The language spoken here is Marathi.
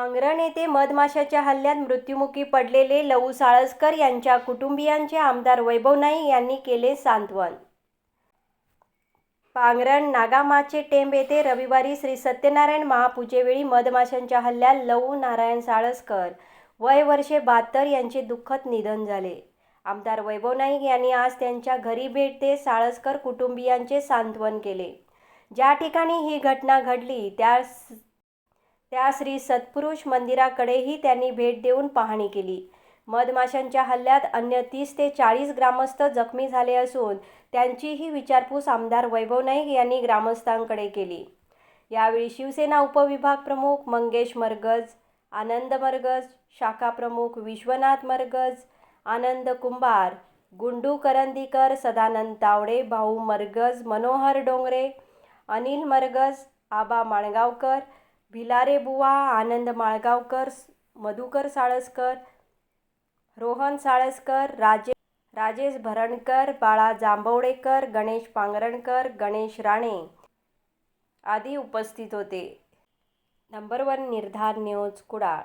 पांगरण येथे मधमाशाच्या हल्ल्यात मृत्युमुखी पडलेले लऊ साळसकर यांच्या कुटुंबियांचे आमदार वैभव नाईक यांनी केले सांत्वन. पांगरण नागामाचे टेंब येथे रविवारी श्री सत्यनारायण महापूजेवेळी मधमाशांच्या हल्ल्यात लऊ नारायण साळसकर वय वर्षे बहात्तर यांचे दुःखद निधन झाले. आमदार वैभव नाईक यांनी आज त्यांच्या घरी भेट ते साळसकर कुटुंबियांचे सांत्वन केले. ज्या ठिकाणी ही घटना घडली त्या त्या श्री सत्पुरुष मंदिराकडेही त्यांनी भेट देऊन पाहणी केली. मधमाशांच्या हल्ल्यात अन्य तीस ते चाळीस ग्रामस्थ जखमी झाले असून त्यांचीही विचारपूस आमदार वैभव नाईक यांनी ग्रामस्थांकडे केली. यावेळी शिवसेना उपविभाग प्रमुख मंगेश मरगज आनंद मरगज शाखा प्रमुख विश्वनाथ मरगज आनंद कुंभार गुंडू करंदीकर सदानंद तावडे भाऊ मरगज मनोहर डोंगरे अनिल मरगज आबा माणगावकर भिलारे बुवा आनंद माळगावकर मधुकर साळसकर रोहन साळसकर राजे राजेश भरणकर बाळा जांभवडेकर गणेश पांगरणकर गणेश राणे आदी उपस्थित होते. Number one Nirdhar news Kudal